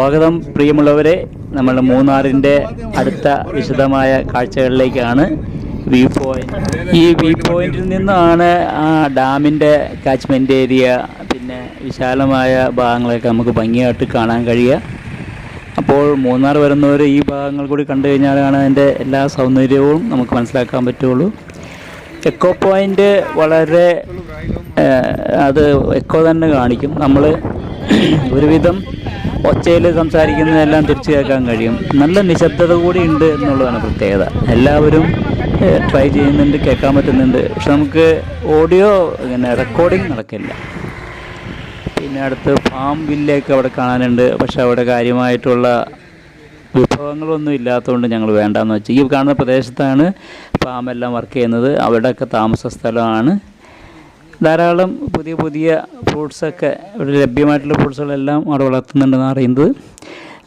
സ്വാഗതം പ്രിയമുള്ളവരെ. നമ്മൾ മൂന്നാറിന്റെ അടുത്ത വിശദമായ കാഴ്ചകളിലേക്കാണ് വ്യൂ പോയിന്റ്. ഈ വ്യൂ പോയിന്റിൽ നിന്നാണ് ആ ഡാമിന്റെ കാച്ച്മെന്റ് ഏരിയ പിന്നെ വിശാലമായ ഭാഗങ്ങളൊക്കെ നമുക്ക് ഭംഗിയായിട്ട് കാണാൻ കഴിയുക. അപ്പോൾ മൂന്നാർ വരുന്നവർ ഈ ഭാഗങ്ങൾ കൂടി കണ്ടു കഴിഞ്ഞാലാണ് അതിന്റെ എല്ലാ സൗന്ദര്യവും നമുക്ക് മനസ്സിലാക്കാൻ പറ്റുള്ളൂ. എക്കോ പോയിന്റ് വളരെ അത് എക്കോ തന്നെ കാണിക്കും. നമ്മൾ ഒരുവിധം ഒച്ചയിൽ സംസാരിക്കുന്നതെല്ലാം തിരിച്ചു കേൾക്കാൻ കഴിയും. നല്ല നിശബ്ദത കൂടി ഉണ്ട് എന്നുള്ളതാണ് പ്രത്യേകത. എല്ലാവരും ട്രൈ ചെയ്യുന്നുണ്ട് കേൾക്കാൻ പറ്റുന്നുണ്ട്. പക്ഷെ നമുക്ക് ഓഡിയോ ഇങ്ങനെ റെക്കോർഡിങ് നടക്കില്ല. പിന്നെ അടുത്ത് ഫാം വില്ലയൊക്കെ അവിടെ കാണാനുണ്ട്. പക്ഷെ അവിടെ കാര്യമായിട്ടുള്ള വിഭവങ്ങളൊന്നും ഇല്ലാത്തതുകൊണ്ട് ഞങ്ങൾ വേണ്ടാന്ന് വെച്ചു. ഈ കാണുന്ന പ്രദേശത്താണ് ഫാമെല്ലാം വർക്ക് ചെയ്യുന്നത്. അവിടെയൊക്കെ താമസ സ്ഥലമാണ്. ധാരാളം പുതിയ പുതിയ ഫ്രൂട്ട്സൊക്കെ ഇവിടെ ലഭ്യമായിട്ടുള്ള ഫ്രൂട്ട്സുകളെല്ലാം അവിടെ വളർത്തുന്നുണ്ടെന്ന് അറിയുന്നത്.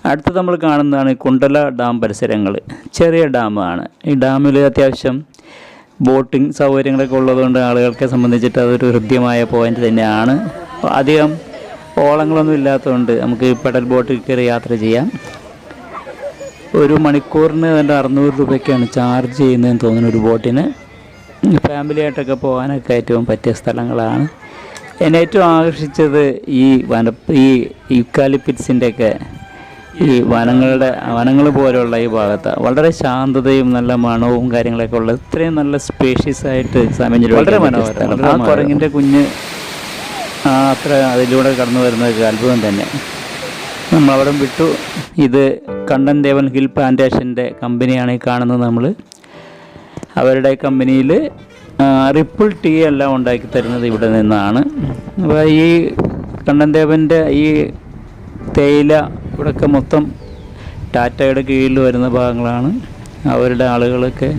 അടുത്ത് നമ്മൾ കാണുന്നതാണ് കുണ്ടല ഡാം പരിസരങ്ങൾ. ചെറിയ ഡാമാണ്. ഈ ഡാമിൽ അത്യാവശ്യം ബോട്ടിംഗ് സൗകര്യങ്ങളൊക്കെ ഉള്ളതുകൊണ്ട് ആളുകൾക്ക് സംബന്ധിച്ചിട്ട് അതൊരു ഹൃദ്യമായ പോയിന്റ് തന്നെയാണ്. അധികം ഓളങ്ങളൊന്നും ഇല്ലാത്തതുകൊണ്ട് നമുക്ക് പെഡൽ ബോട്ടിൽ കയറി യാത്ര ചെയ്യാം. ഒരു മണിക്കൂറിന് അതിന്റെ അറുന്നൂറ് രൂപയ്ക്കാണ് ചാർജ് ചെയ്യുന്നതെന്ന് തോന്നുന്നു ഒരു ബോട്ടിന്. ഫാമിലി ആയിട്ടൊക്കെ പോകാനൊക്കെ ഏറ്റവും പറ്റിയ സ്ഥലങ്ങളാണ്. എന്നെ ഏറ്റവും ആകർഷിച്ചത് ഈ വന ഈ യുക്കാലിപ്പിറ്റ്സിന്റെ ഒക്കെ ഈ വനങ്ങളുടെ വനങ്ങൾ പോലെയുള്ള ഈ ഭാഗത്ത്. വളരെ ശാന്തതയും നല്ല മണവും കാര്യങ്ങളൊക്കെ ഉള്ള ഇത്രയും നല്ല സ്പേഷ്യസ് ആയിട്ട് സമയം വളരെ മനോഹരം. ആ കുരങ്ങിന്റെ കുഞ്ഞ് ആ അത്ര അതിലൂടെ കടന്നു വരുന്നതൊക്കെ അത്ഭുതം തന്നെ. നമ്മളവിടം വിട്ടു. ഇത് കണ്ണൻ ദേവൻ ഹിൽ പ്ലാന്റേഷന്റെ കമ്പനിയാണ് ഈ കാണുന്നത് നമ്മൾ അവരുടെ കമ്പനിയിൽ റിപ്പിൾ ടീ എല്ലാം ഉണ്ടാക്കി തരുന്നത് ഇവിടെ നിന്നാണ്. അപ്പോൾ ഈ കണ്ണൻദേവന്റെ ഈ തേയില ഇവിടെയൊക്കെ മൊത്തം ടാറ്റയുടെ കീഴിൽ വരുന്ന ഭാഗങ്ങളാണ്. അവരുടെ ആളുകളൊക്കെ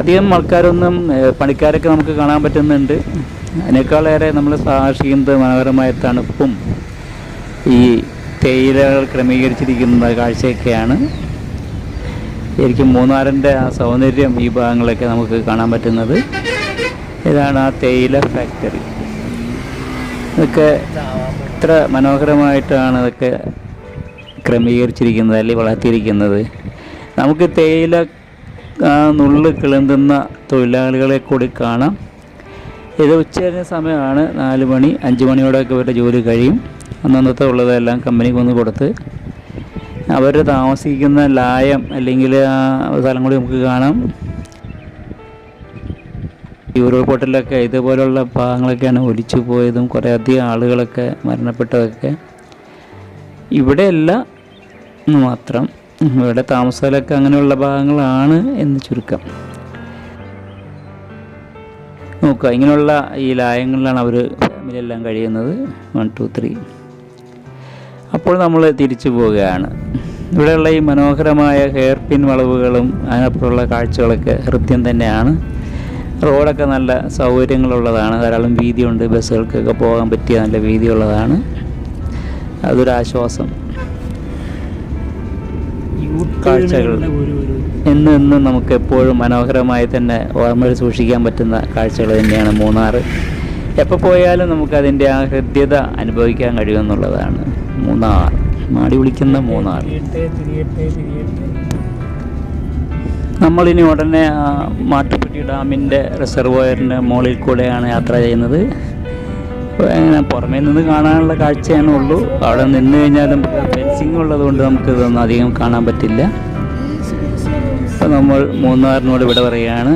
അധികം ആൾക്കാരൊന്നും പണിക്കാരൊക്കെ നമുക്ക് കാണാൻ പറ്റുന്നുണ്ട്. അതിനേക്കാളേറെ നമ്മൾ സാക്ഷിക്കുന്നത് മനോഹരമായ തണുപ്പും ഈ തേയിലകൾ ക്രമീകരിച്ചിരിക്കുന്ന കാഴ്ചയൊക്കെയാണ്. ശരിക്കും മൂന്നാറിന്റെ ആ സൗന്ദര്യം ഈ ഭാഗങ്ങളൊക്കെ നമുക്ക് കാണാൻ പറ്റുന്നത്. ഇതാണ് ആ തേയില ഫാക്ടറി ഇതൊക്കെ ഇത്ര മനോഹരമായിട്ടാണ് ഇതൊക്കെ ക്രമീകരിച്ചിരിക്കുന്നത് അല്ലെങ്കിൽ വളർത്തിയിരിക്കുന്നത്. നമുക്ക് തേയില നുള്ളു കിളന്തുന്ന തൊഴിലാളികളെ കൂടി കാണാം. ഇത് ഉച്ചകഴിഞ്ഞ സമയമാണ് നാല് മണി അഞ്ച് മണിയോടെയൊക്കെ ഇവരുടെ ജോലി കഴിയും. അന്നന്നത്തെ ഉള്ളതെല്ലാം കമ്പനിക്ക് വന്ന് കൊടുത്ത് അവർ താമസിക്കുന്ന ലായം അല്ലെങ്കിൽ ആ സ്ഥലം കൂടി നമുക്ക് കാണാം. ഈ ഉരുൾപൊട്ടലൊക്കെ ഇതുപോലുള്ള ഭാഗങ്ങളൊക്കെയാണ് ഒലിച്ചു പോയതും കുറേ അധികം ആളുകളൊക്കെ മരണപ്പെട്ടതൊക്കെ. ഇവിടെയല്ല മാത്രം. ഇവിടെ താമസമൊക്കെ അങ്ങനെയുള്ള ഭാഗങ്ങളാണ് എന്ന് ചുരുക്കം. നോക്കുക ഇങ്ങനെയുള്ള ഈ ലായങ്ങളിലാണ് അവർ ഫാമിലിയെല്ലാം കഴിയുന്നത്. വൺ ടു ത്രീ അപ്പോൾ നമ്മൾ തിരിച്ചു പോവുകയാണ്. ഇവിടെയുള്ള ഈ മനോഹരമായ ഹെയർ പിൻ വളവുകളും അതിനപ്പുറമുള്ള കാഴ്ചകളൊക്കെ ഹൃദ്യം തന്നെയാണ്. റോഡൊക്കെ നല്ല സൗകര്യങ്ങളുള്ളതാണ്. ധാരാളം വീതിയുണ്ട്. ബസ്സുകൾക്കൊക്കെ പോകാൻ പറ്റിയ നല്ല വീതിയുള്ളതാണ്. അതൊരാശ്വാസം കാഴ്ചകൾ. എന്നും എന്നും നമുക്ക് എപ്പോഴും മനോഹരമായി തന്നെ ഓർമ്മയിൽ സൂക്ഷിക്കാൻ പറ്റുന്ന കാഴ്ചകൾ തന്നെയാണ് മൂന്നാർ എപ്പോൾ പോയാലും നമുക്കതിന്റെ ആ ഹൃദ്യത അനുഭവിക്കാൻ കഴിയുമെന്നുള്ളതാണ്. മൂന്നാർ. മാടി വിളിക്കുന്ന മൂന്നാർ. നമ്മളിനി ഉടനെ മാട്ടുപ്പെട്ടി ഡാമിന്റെ റിസർവോയറിന്റെ മുകളിൽ കൂടെയാണ് യാത്ര ചെയ്യുന്നത്. പുറമേ നിന്ന് കാണാനുള്ള കാഴ്ചയാണ് ഉള്ളൂ. അവിടെ നിന്ന് കഴിഞ്ഞാൽ നമുക്ക് ഫെൻസിങ് ഉള്ളതുകൊണ്ട് നമുക്ക് ഇതൊന്നും അധികം കാണാൻ പറ്റില്ല. അപ്പോൾ നമ്മൾ മൂന്നാറിനോട് ഇവിടെ പറയുകയാണ്.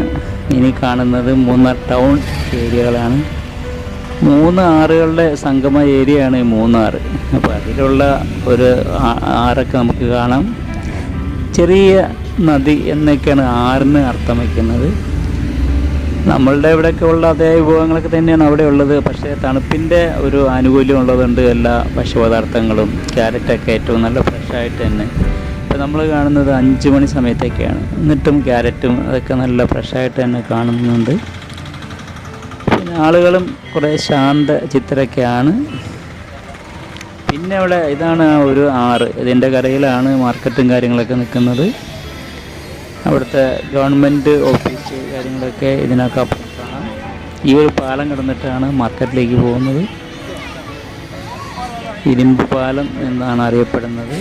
ഇനി കാണുന്നത് മൂന്നാർ ടൗൺ ഏരിയകളാണ്. മൂന്ന് ആറുകളുടെ സംഗമ ഏരിയയാണ് ഈ മൂന്നാർ അപ്പോൾ അതിലുള്ള ഒരു ആറൊക്കെ നമുക്ക് കാണാം. ചെറിയ നദി എന്നൊക്കെയാണ് ആറിന് അർത്ഥം വയ്ക്കുന്നത്. നമ്മളുടെ ഇവിടെയൊക്കെ ഉള്ള അതേ വിഭവങ്ങളൊക്കെ തന്നെയാണ് അവിടെ ഉള്ളത്. പക്ഷേ തണുപ്പിന്റെ ഒരു ആനുകൂല്യം ഉള്ളതുകൊണ്ട് എല്ലാ ഭക്ഷ്യപദാർത്ഥങ്ങളും ക്യാരറ്റൊക്കെ ഏറ്റവും നല്ല ഫ്രഷായിട്ട് തന്നെ. ഇപ്പം നമ്മൾ കാണുന്നത് അഞ്ച് മണി സമയത്തൊക്കെയാണ്. എന്നിട്ടും ക്യാരറ്റും അതൊക്കെ നല്ല ഫ്രഷായിട്ട് തന്നെ കാണുന്നുണ്ട്. ആളുകളും കുറേ ശാന്ത ചിത്രമൊക്കെയാണ്. പിന്നെ അവിടെ ഇതാണ് ഒരു ആറ് ഇതിന്റെ കരയിലാണ് മാർക്കറ്റും കാര്യങ്ങളൊക്കെ നിൽക്കുന്നത്. അവിടുത്തെ ഗവൺമെന്റ് ഓഫീസ് കാര്യങ്ങളൊക്കെ ഇതിനൊക്കെ അപ്പുറത്താണ്. ഈ ഒരു പാലം കിടന്നിട്ടാണ് മാർക്കറ്റിലേക്ക് പോകുന്നത്. ഇരുമ്പ് പാലം എന്നാണ് അറിയപ്പെടുന്നത്.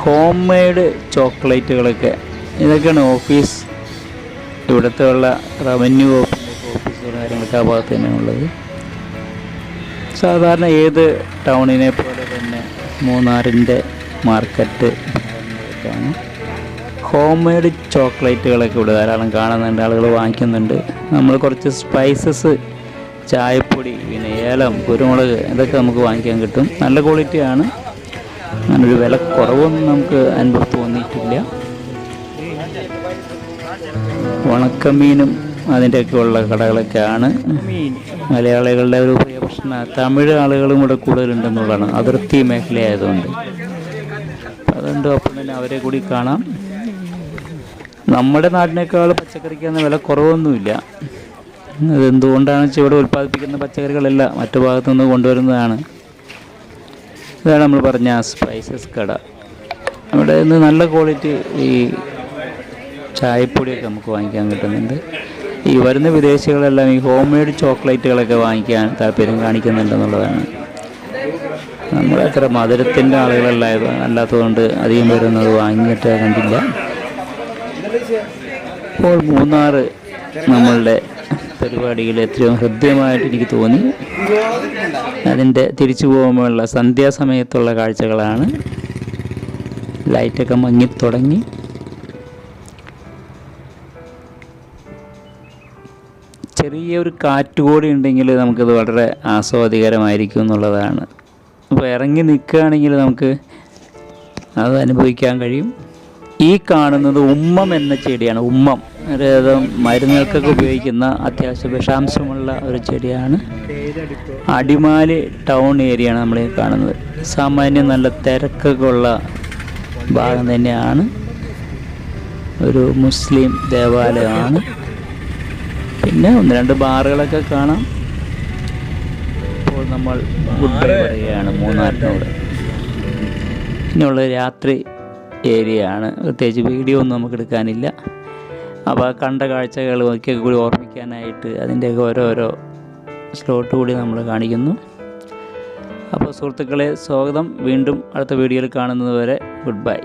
ഹോം മെയ്ഡ് ചോക്ലേറ്റുകളൊക്കെ ഇതൊക്കെയാണ് ഓഫീസ്. ഇവിടുത്തെ ഉള്ള റവന്യൂ ഓഫീസിന്റെ ഓഫീസുകൾ കാര്യങ്ങളൊക്കെ ആ ഭാഗത്ത് തന്നെയാണ് ഉള്ളത്. സാധാരണ ഏത് ടൗണിനെ പോലെ തന്നെ മൂന്നാറിന്റെ മാർക്കറ്റ് ആണ് ഹോം മെയ്ഡ് ചോക്ലേറ്റുകളൊക്കെ ഇവിടെ ധാരാളം കാണുന്നുണ്ട് ആളുകൾ വാങ്ങിക്കുന്നുണ്ട്. നമ്മൾ കുറച്ച് സ്പൈസസ് ചായപ്പൊടി പിന്നെ ഏലം കുരുമുളക് ഇതൊക്കെ നമുക്ക് വാങ്ങിക്കാൻ കിട്ടും. നല്ല ക്വാളിറ്റിയാണ്. അങ്ങനൊരു വില കുറവൊന്നും നമുക്ക് അനുഭവം തോന്നിയിട്ടില്ല ഉണക്കമീനും അതിന്റെയൊക്കെയുള്ള കടകളൊക്കെയാണ്. മലയാളികളുടെ ഒരു പ്രിയ പ്രശ്നം തമിഴ് ആളുകളും ഇവിടെ കൂടുതലുണ്ടെന്നുള്ളതാണ് അതിർത്തി മേഖലയായതുകൊണ്ട്. അതുകൊണ്ട് ഒപ്പം തന്നെ അവരെ കൂടി കാണാം. നമ്മുടെ നാടിനേക്കാൾ പച്ചക്കറിക്ക് വില കുറവൊന്നുമില്ല. അതെന്തുകൊണ്ടാണ് വെച്ചാൽ ഇവിടെ ഉൽപ്പാദിപ്പിക്കുന്ന പച്ചക്കറികളല്ല മറ്റു ഭാഗത്തു നിന്ന് കൊണ്ടുവരുന്നതാണ്? ഇതാണ് നമ്മൾ പറഞ്ഞ സ്പൈസസ് കട. അവിടെ നിന്ന് നല്ല ക്വാളിറ്റി ഈ ചായപ്പൊടിയൊക്കെ നമുക്ക് വാങ്ങിക്കാൻ കിട്ടുന്നുണ്ട്. ഈ വരുന്ന വിദേശികളെല്ലാം ഈ ഹോം മെയ്ഡ് ചോക്ലേറ്റുകളൊക്കെ വാങ്ങിക്കാൻ താല്പര്യം കാണിക്കുന്നുണ്ടെന്നുള്ളതാണ്. നമ്മളെ അത്ര മധുരത്തിന്റെ ആളുകളല്ലായത് അല്ലാത്തതുകൊണ്ട് അധികം പേരൊന്നും വാങ്ങിയിട്ട് കണ്ടില്ല. ഇപ്പോൾ മൂന്നാർ നമ്മളുടെ പരിപാടിയിൽ എത്രയോ ഹൃദ്യമായിട്ട് എനിക്ക് തോന്നി. അതിന്റെ തിരിച്ചു പോകുമ്പോഴുള്ള സന്ധ്യാസമയത്തുള്ള കാഴ്ചകളാണ്. ലൈറ്റൊക്കെ മങ്ങിത്തുടങ്ങി ചെറിയൊരു കാറ്റ് കൂടി ഉണ്ടെങ്കിൽ നമുക്കത് വളരെ ആസ്വാദികരമായിരിക്കും എന്നുള്ളതാണ്. അപ്പോൾ ഇറങ്ങി നിൽക്കുകയാണെങ്കിൽ നമുക്ക് അത് അനുഭവിക്കാൻ കഴിയും. ഈ കാണുന്നത് ഉമ്മം എന്ന ചെടിയാണ് ഉമ്മം. അതായത് മരുന്നുകൾക്കൊക്കെ ഉപയോഗിക്കുന്ന അത്യാവശ്യം വിഷാംശമുള്ള ഒരു ചെടിയാണ്. അടിമാലി ടൗൺ ഏരിയയാണ് നമ്മൾ കാണുന്നത്. സാമാന്യം നല്ല തിരക്കൊക്കെ ഉള്ള ഭാഗം തന്നെയാണ്. ഒരു മുസ്ലിം ദേവാലയമാണ്. പിന്നെ ഒന്ന് രണ്ട് ബാറുകളൊക്കെ കാണാം. ഇപ്പോൾ നമ്മൾ ഗുഡ് ബൈ പറയുകയാണ് മൂന്നാറിനോട്. ഇനിയുള്ള രാത്രി ഏരിയ ആണ് പ്രത്യേകിച്ച് വീഡിയോ ഒന്നും നമുക്ക് എടുക്കാനില്ല. അപ്പോൾ കണ്ട കാഴ്ചകൾ ഒക്കെ കൂടി ഓർമ്മിക്കാനായിട്ട് അതിന്റെയൊക്കെ ഓരോരോ സ്ലോട്ട് കൂടി നമ്മൾ കാണിക്കുന്നു. അപ്പോൾ സുഹൃത്തുക്കളെ സ്വാഗതം. വീണ്ടും അടുത്ത വീഡിയോയിൽ കാണുന്നതുവരെ ഗുഡ് ബൈ